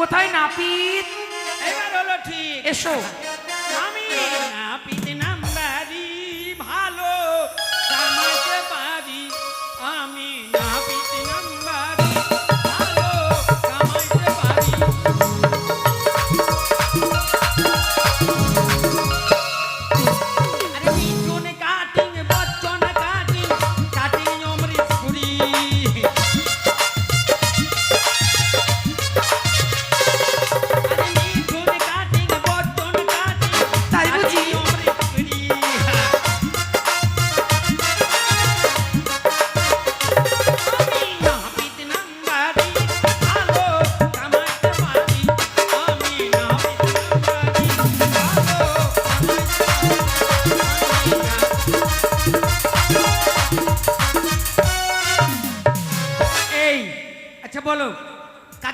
কোথায় নাপিত? এবার হলো ঠিক। এসো। আমি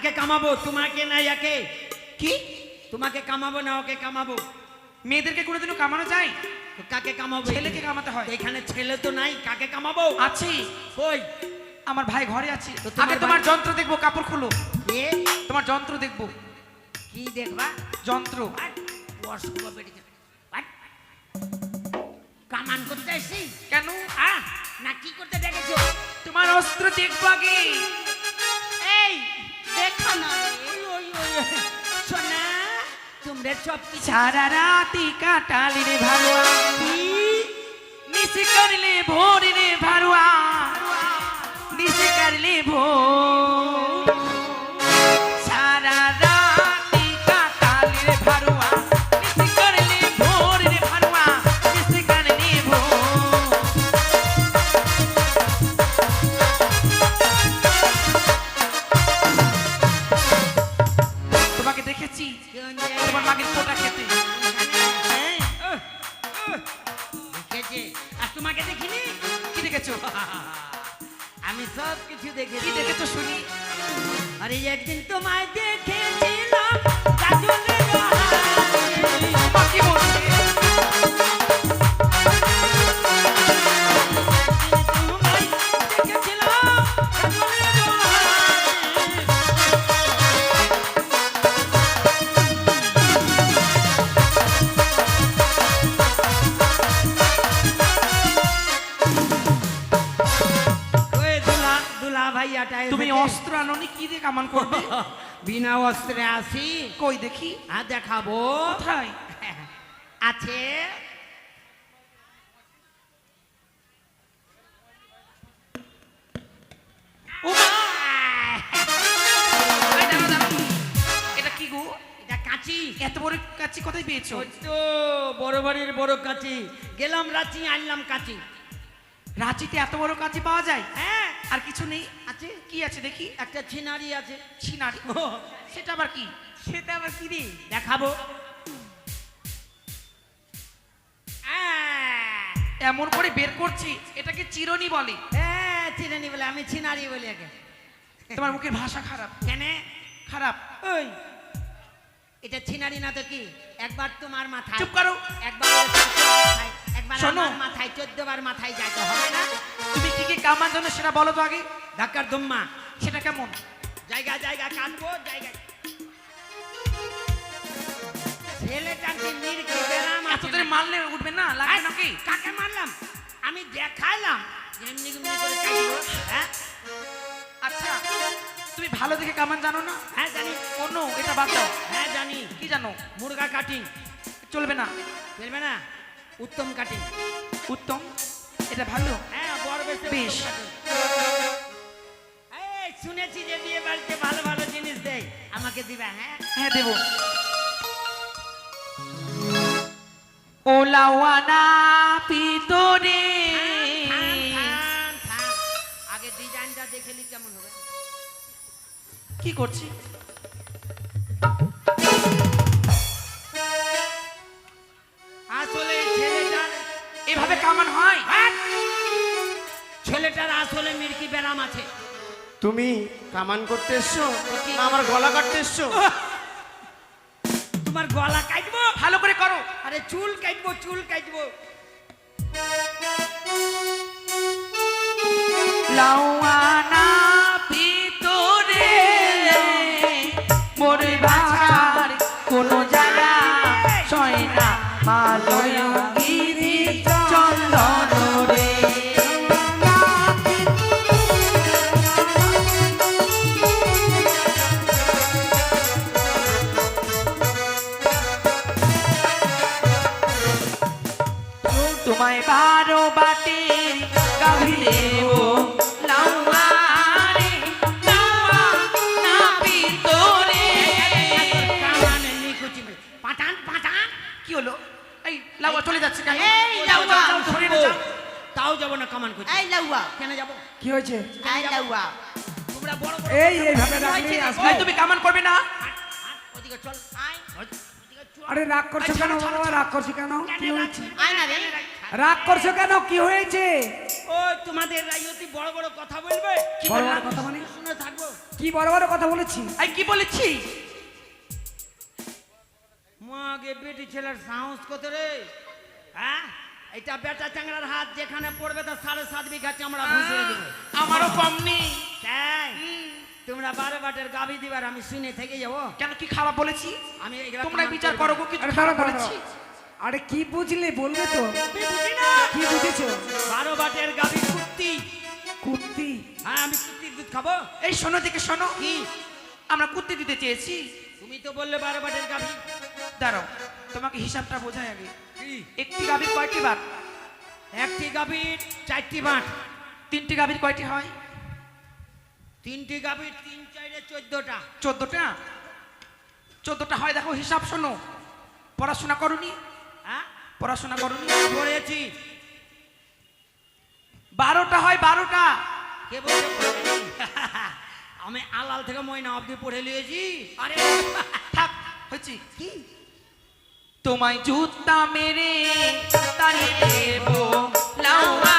কাকে কামাবো তোমাকে না একে কি? তোমাকে কামাবো না ওকে কামাবো? মেয়েদেরকে কোনোদিনও কামানো যায়? তো কাকে কামাবো? ছেলেকে কামাতে হয়। এখানে ছেলে তো নাই কাকে কামাবো? আছি। কই? আমার ভাই ঘরে আছে। আগে তোমার যন্ত্র দেখব কাপড় খুলো। এ তোমার যন্ত্র দেখব। কি দেখবা? যন্ত্র। যাবে। আট। কামান করতে এসছি কেন? আহ না কি করতে দেখেছ তোমার অস্ত্র দেখব আগে। সারা রাতি কাটালি রে ভারুয়া জায়গায়? কোটা খেতে। হ্যাঁ? দেখেছে? আর তোমাকে দেখিনি? কি দেখেছ? আমি সব কিছু দেখেছি দেখেছ শুনি? আরে একদিন তোমায় দেখেছিলাম। কামান করবে? বিনা অস্ত্রে আসি। কই দেখি? আর দেখাবো। কোথায়? আছে। এত বড় কোথায় পেয়েছ? তো বড় বাড়ির বড় কাঁচি। গেলাম রাঁচি আনলাম কাঁচি। রাঁচিতে এত বড় কাঁচি পাওয়া যায়? হ্যাঁ। আর কিছু নেই? আছে? কি আছে দেখি? একটা ছিনারি আছে। ছিনারি ও, সেটা আবার কি? সেটা আবার কি রে? দেখাবো। এমন করে বের করছি এটাকে চিরনি বলে। হ্যাঁ চিনারি বলে আমি ছিনারি বলি আগে। তোমার মুখের ভাষা খারাপ। কেন? খারাপ। ওই এটা ছিনারি না তো কি? একবার তোমার মাথায় চুপ করো। একবার একবার শোনো। মাথায় চোদ্দ বার মাথায় যাইতে হবে না। তুমি কি কি কামান জানো সেটা বলো তো আগে। ধাক্কার দুম্মা সেটা কেমন? জায়গা জায়গা কাটবো জায়গা। ছেলেটার যে মির্কি বেরাম মারলে উঠবে না লাগবে নাকি? কাকে মারলাম? আমি দেখাইলাম যেমনি এমনি করে কাটবো হ্যাঁ? আচ্ছা তুমি ভালো দেখে কামান জানো না? হ্যাঁ জানি। অন্য এটা বাদ দাও। হ্যাঁ জানি। কি জানো? মুরগা কাটিং চলবে না। চলবে না? উত্তম কাটিং। উত্তম? এটা ভালো? হ্যাঁ বড় বেশি বেশ। এই শুনেছি যে বিয়ে বাড়িতে ভালো ভালো জিনিস দেয়। আমাকে দিবা হ্যাঁ? হ্যাঁ দেব। ওলাওয়ানা পিতরে। আগে ডিজাইনটা দেখে নি কেমন হবে। কি করছি? তুমি কামান করতে এসছো? আমার গলা কাটতে এসছো? তোমার গলা কাটবো? ভালো করে করো। আরে চুল কাটবো চুল কাটবো। কোন ভিতরে কোনো জায়গা সয় না ভালো নিকুচি মেরে। পাঠান পাঠান কি হলো? এই লাউয়া চলে যাচ্ছে কেন? এই লাউয়া। যাও, যাও, না, যাও। তাও যাব না কামান করছি এই লাউয়া। কেন যাব? কি হয়েছে? এই লাউয়া। তোমরা বড় বড় এই এইভাবে ডাকলে আসবে তুমি কামান করবে না? ওদিকে চল। আয় আরে রাগ করছ কেন বাবা? রাগ করছ কেন? কি হয়েছে? আয় না রে। রাগ করছ কেন? কি হয়েছে? ও তোমাদের রাইয়তি বড় বড় কথা বলবে। বড় বড় কথা মানে? শুনে থাকব। কি বড় বড় কথা বলেছি? কি বলেছি? মাগে বেটি ছেলের সাহস কত রে? হ্যাঁ? এটা বেটা চাংড়ার হাত যেখানে পড়বে তো সাড়ে সাত বিঘা চামড়া ভুষিয়ে দেবে। আমারও কম নেই তাই তোমরা বারো বাটের গাভি দিবার আমি শুনে থেকে যাব। কেন কি খারাপ বলেছি? আমি তোমরা বিচার করব। করো গো, খারাপ বলেছি। আরে কি বুঝলে বলবে তো? কি বুঝেছ? বারো বাটের গাবি কুত্তি। কুত্তি? হ্যাঁ আমি কুত্তির দুধ খাব। এই শোনো দিকে শোনো। কি? আমরা কুত্তি দিতে চেয়েছি। তুমি তো বললে বারো বাটের গাভি। দাঁড়াও তোমাকে হিসাবটা বোঝাই আগে একটি গাভীর কয়টি বার একটি গাভীর চারটি বাট। তিনটি গাভীর কয়টি হয়? তিনটি গাভীর তিন চাইলে চোদ্দটা। চোদ্দটা? চোদ্দটা হয় দেখো হিসাব শোনো। পড়াশোনা করনি? পড়াশোনা করনি পড়েছি বারোটা হয় বারোটা। কে বলছে আমি আলাল থেকে ময়না অবধি পড়ে নিয়েছি আরে থাক হয়েছি। কি? তোমায় জুতা মেরে তাড়িয়ে দেব। লাউয়া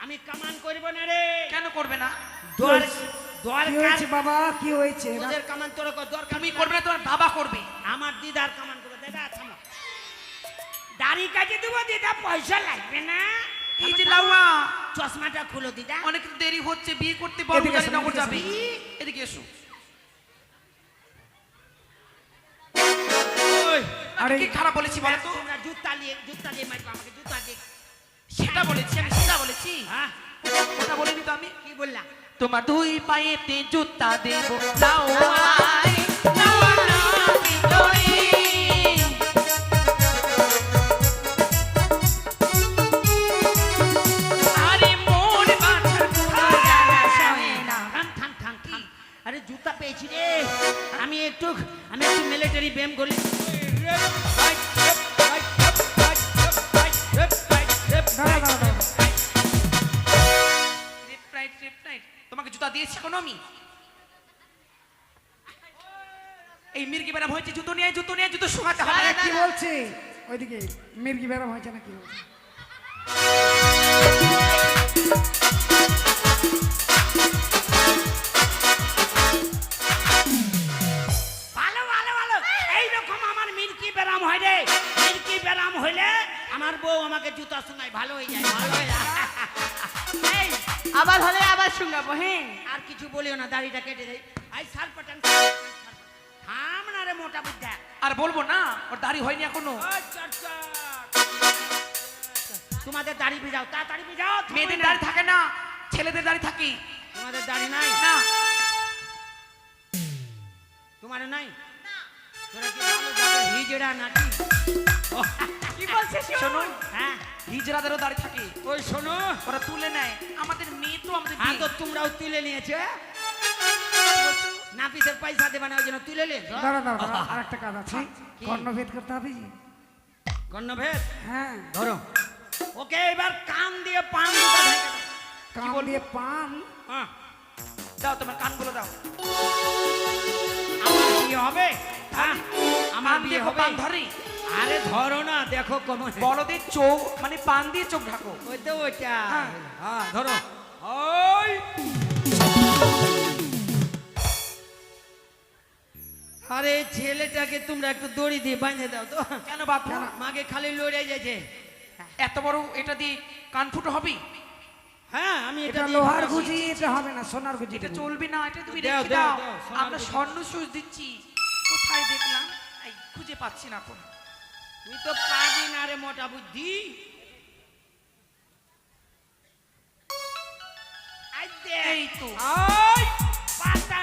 গুডু আমি কামান করব না রে। কেন করবে না? দর দরকার বাবা? কি হয়েছে? তোদের কামান তোর দরকার করবে না তোমার বাবা করবে। আমার দিদার কামান করবে। দাদা থামো। দাড়ি কাটে দেবো দিদা পয়সা লাগবে না। এই যে লাউয়া। চশমাটা খুলো দিদা। অনেক দেরি হচ্ছে বিয়ে করতে বড় এসো, নগর এদিকে যাবে। এসো। এদিকে এসো। আরে আরে- কি খারাপ বলেছি বলো তো? তোমরা জুতা নিয়ে জুতা দিয়ে মারবে আমাকে জুতা দিয়ে। সেটা বলেছি আমি সেটা বলেছি। হ্যাঁ? ওটা বলিনি তো আমি। কি বললা? তোমার দুই পায়েতে জুতা দেব। কোথায় জানা সয় না। জুতা পেয়েছি রে। আমি একটু আমি একটু মিলিটারি ব্যায়াম করি। বলছে ওইদিকে মির্গি বেরাম হয়েছে নাকি? ভালো ভালো ভালো। আমার হয় রে। আমার বউ আমাকে জুতা শোনায়, ভালো ভালো হয়ে যায়। আবার হলে আবার শুনগাবো হ্যাঁ? আর কিছু বলিও না, দাড়িটা কেটে দেয় আই, সার পাঠান। আর বলব না ওর দাড়ি হয়নি এখনও। আচ্ছা, আচ্ছা। তোমাদের দাড়ি ভিজাও তাড়াতাড়ি ভিজাও মেয়েদের দাড়ি থাকে না ছেলেদের দাড়ি থাকে। তোমাদের দাড়ি নাই? না। তোমার নাই? তোরা কি হিজড়া নাকি? কি বলছিস শোনো হ্যাঁ। হিজড়াদেরও দাড়ি থাকে। ওই শোনো। ওরা তুলে নেয়। আমাদের মেয়ে তো আমাদের হ্যাঁ তো তোমরাও তুলে নিয়েছে নাপিসের পয়সা দেবে না ওই জন্য তুলে নিয়েছ দাঁড়া দাঁড়া আর একটা কাজ আছে। কি? কর্ণভেদ করতে হবে। কর্ণভেদ? হ্যাঁ। ধরো। ওকে এবার কান দিয়ে পান কান দিয়ে পান? হ্যাঁ, দাও তোমার কানগুলো দাও। আমার বিয়ে হবে? হ্যাঁ আমার বিয়ে দিয়ে হবে? পান ধরে। আরে ধরো না দেখো কম বলদের চোখ মানে পান দিয়ে চোখ ঢাকো। ওই তো ওইটা। হ্যাঁ। হ্যাঁ ধরো। ওই! আরে ছেলেটাকে তোমরা একটু দড়ি দিয়ে বাঁধে দাও তো। কেন বাপু? মাকে খালি লড়ে যাচ্ছে এত বড় এটা দিয়ে কান ফুটো হবে? হ্যাঁ আমি এটা লোহার গুজি এটা হবে না সোনার গুজি এটা চলবে না এটা তুমি রেখে দাও, আমরা স্বর্ণ সুচ দিচ্ছি। কোথায় দেখলাম? এই খুঁজে পাচ্ছি না এখন। তুই তো পাবি না রে মোটা বুদ্ধি। এই তো। পাতা।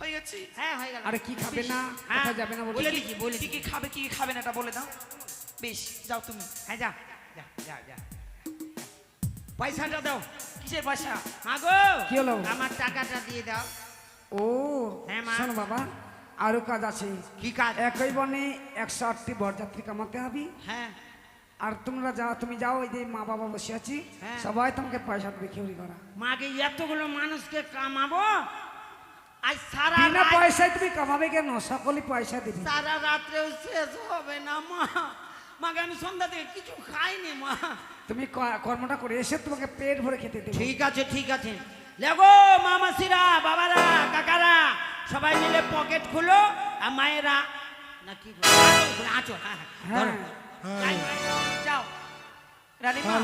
হয়ে গেছে? হ্যাঁ হয়ে গেল। আরে কি খাবে না? হ্যাঁ, যাবে না বলে। বলে বলে কি কি খাবে কি কি খাবে না এটা বলে দাও। বেশ যাও তুমি। হ্যাঁ যা। যা যা যা। পয়সাটা দাও। কিসের পয়সা? মাগো কি হলো? আমার টাকাটা দিয়ে দাও। ও হ্যাঁ, মা। শোনো বাবা আরও কাজ আছে। কি কাজ? একই বনে একশো আটটি বরযাত্রী কামাতে হবে। হ্যাঁ। আর তোমরা যাও তুমি যাও এই যে মা বাবা বসে আছি। হ্যাঁ। সবাই তোমাকে পয়সা দেবে খেউরি করা। মাকে এতগুলো মানুষকে কামাবো? আজ সারা বিনা পয়সায় তুমি কামাবে কেন? সকলে পয়সা দিবি। সারা রাত্রেও শেষ হবে না মা। মাকে আমি সন্ধ্যা থেকে কিছু খাইনি মা? তুমি কর্মটা করে এসে তোমাকে পেট ভরে খেতে দেবে। ঠিক আছে ঠিক আছে। লেগো মামাসিরা বাবারা কাকারা সবাই মিলে পকেট খুলো আর মায়েরা না কি আছো হ্যাঁ হ্যাঁ। যাই, যাও। রানীমা।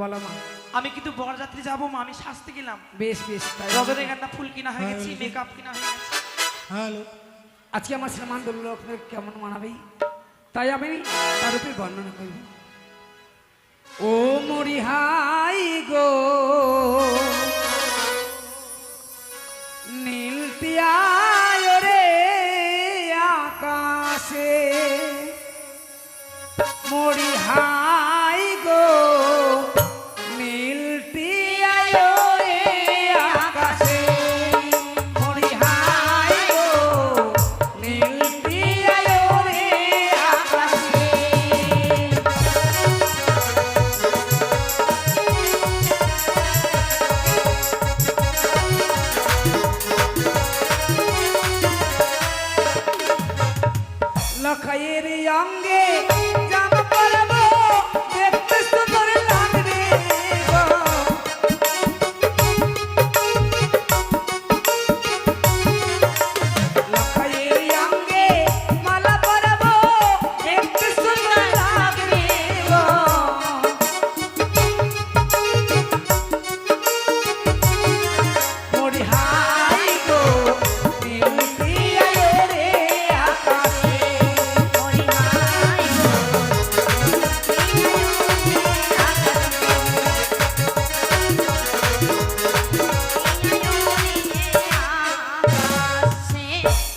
বলো মা। আমি কিন্তু বরযাত্রী যাব মা আমি সাজতে গেলাম। বেশ বেশ তাই রজনীগন্ধা ফুল কিনা হয়ে গেছে মেকআপ কিনা হয়ে গেছে। আজকে আমার শ্রীমান লোক কেমন মানাবে? তাই আমি তার উপরে বর্ণনা করব ও মরিহাই গো নীল তিয়ায় রে আকাশে মরিহাই